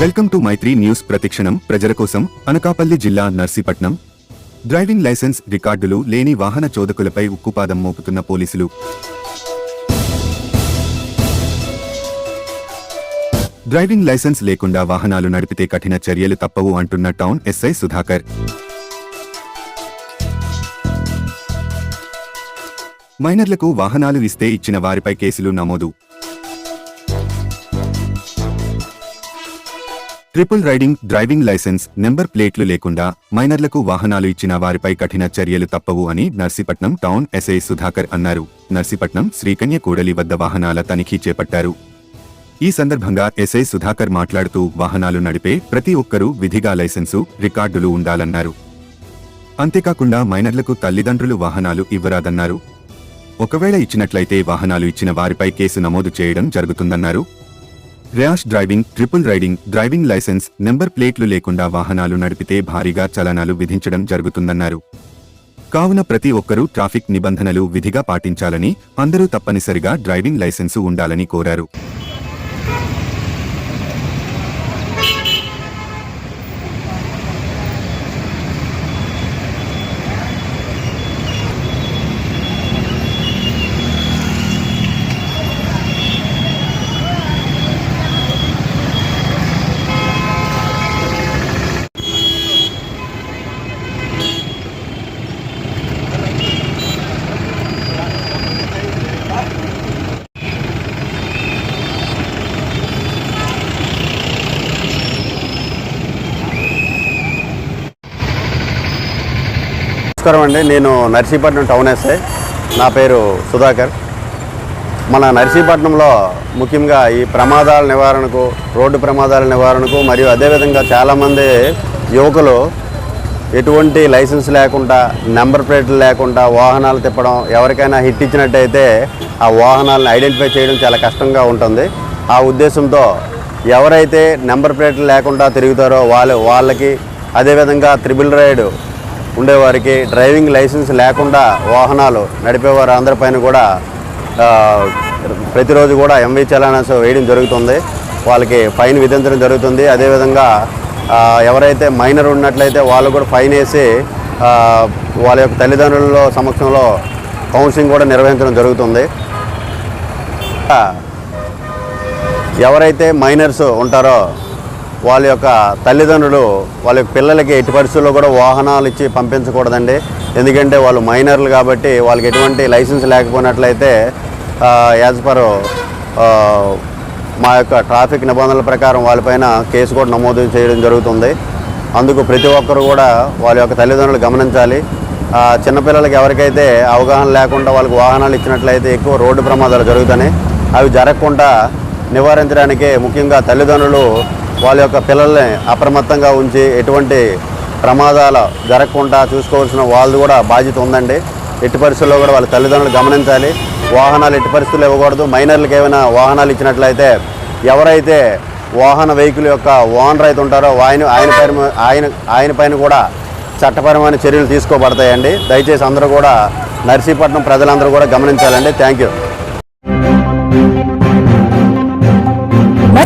Welcome to Maitri news ప్రతిక్షణం. ప్రజల కోసం అనకాపల్లి జిల్లా నర్సీపట్నం. డ్రైవింగ్ లైసెన్స్ రికార్డులు లేని వాహన చోదకులపై ఉక్కుపాదం మోపుతున్న పోలీసులు. డ్రైవింగ్ లైసెన్స్ లేకుండా వాహనాలు నడిపితే కఠిన చర్యలు తప్పవు అంటున్న టౌన్ ఎస్ఐ సుధాకర్. మైనర్లకు వాహనాలు ఇస్తే ఇచ్చిన వారిపై కేసులు నమోదు. Triple riding driving license number ప్లేట్లు లేకుండా మైనర్లకు వాహనాలు ఇచ్చిన వారిపై కఠిన చర్యలు తప్పవు అని నర్సీపట్నం టౌన్ ఎస్ఐ సుధాకర్ అన్నారు. నర్సీపట్నం శ్రీకన్య కూడలి వద్ద వాహనాల తనిఖీ చేపట్టారు. ఈ సందర్భంగా ఎస్ఐ సుధాకర్ మాట్లాడుతూ వాహనాలు నడిపే ప్రతి ఒక్కరూ విధిగా లైసెన్సు రికార్డులు ఉండాలన్నారు. అంతేకాకుండా మైనర్లకు తల్లిదండ్రులు వాహనాలు ఇవ్వరాదన్నారు. ఒకవేళ ఇచ్చినట్లయితే వాహనాలు ఇచ్చిన వారిపై కేసు నమోదు చేయడం జరుగుతుందన్నారు. Rash driving triple riding driving license number ప్లేట్లు లేకుండా వాహనాలు నడిపితే భారీగా చలనాలు విధించడం జరుగుతుందన్నారు. కావున ప్రతి ఒక్కరూ ట్రాఫిక్ నిబంధనలు విధిగా పాటించాలని అందరూ తప్పనిసరిగా డ్రైవింగ్ లైసెన్సు ఉండాలని కోరారు. నమస్కారం అండి. నేను నర్సీపట్నం టౌన్ ఎస్ఐ నా పేరు సుధాకర్. మన నర్సీపట్నంలో ముఖ్యంగా ఈ ప్రమాదాల నివారణకు రోడ్డు ప్రమాదాల నివారణకు మరియు అదేవిధంగా చాలామంది యువకులు ఎటువంటి లైసెన్స్ లేకుండా నెంబర్ ప్లేట్లు లేకుండా వాహనాలు తిప్పడం ఎవరికైనా హిట్ ఇచ్చినట్టయితే ఆ వాహనాలను ఐడెంటిఫై చేయడం చాలా కష్టంగా ఉంటుంది. ఆ ఉద్దేశంతో ఎవరైతే నెంబర్ ప్లేట్లు లేకుండా తిరుగుతారో వాళ్ళు వాళ్ళకి అదేవిధంగా త్రిబుల్ రైడ్ ఉండేవారికి డ్రైవింగ్ లైసెన్స్ లేకుండా వాహనాలు నడిపేవారు అందరిపైన కూడా ప్రతిరోజు కూడా ఎంవీ చలానాస్ వేయడం జరుగుతుంది. వాళ్ళకి ఫైన్ విధించడం జరుగుతుంది. అదేవిధంగా ఎవరైతే మైనర్ ఉన్నట్లయితే వాళ్ళు కూడా ఫైన్ వేసి వాళ్ళ యొక్క తల్లిదండ్రుల సమక్షంలో కౌన్సిలింగ్ కూడా నిర్వహించడం జరుగుతుంది. ఎవరైతే మైనర్స్ ఉంటారో వాళ్ళ యొక్క తల్లిదండ్రులు వాళ్ళ యొక్క పిల్లలకి ఎట్టి పరిస్థితుల్లో కూడా వాహనాలు ఇచ్చి పంపించకూడదండి. ఎందుకంటే వాళ్ళు మైనర్లు కాబట్టి వాళ్ళకి ఎటువంటి లైసెన్స్ లేకపోయినట్లయితే యాజ్ పర్ మా యొక్క ట్రాఫిక్ నిబంధనల ప్రకారం వాళ్ళపైన కేసు కూడా నమోదు చేయడం జరుగుతుంది. అందుకు ప్రతి ఒక్కరు కూడా వాళ్ళ యొక్క తల్లిదండ్రులు గమనించాలి. చిన్నపిల్లలకి ఎవరికైతే అవగాహన లేకుండా వాళ్ళకి వాహనాలు ఇచ్చినట్లయితే ఎక్కువ రోడ్డు ప్రమాదాలు జరుగుతాయి అవి జరగకుండా నివారించడానికి ముఖ్యంగా తల్లిదండ్రులు వాళ్ళ యొక్క పిల్లల్ని అప్రమత్తంగా ఉంచి ఎటువంటి ప్రమాదాలు జరగకుండా చూసుకోవాల్సిన వాళ్ళు కూడా బాధ్యత ఉందండి. ఎట్టి పరిస్థితుల్లో కూడా వాళ్ళ తల్లిదండ్రులు గమనించాలి. వాహనాలు ఎట్టి పరిస్థితులు ఇవ్వకూడదు. మైనర్లకు ఏమైనా వాహనాలు ఇచ్చినట్లయితే ఎవరైతే వాహన వెహికల్ యొక్క ఓనర్ అయితే ఉంటారో ఆయన ఆయన పైన ఆయన ఆయన పైన కూడా చట్టపరమైన చర్యలు తీసుకోబడతాయండి. దయచేసి అందరూ కూడా నర్సీపట్నం ప్రజలందరూ కూడా గమనించాలండి. Thank you.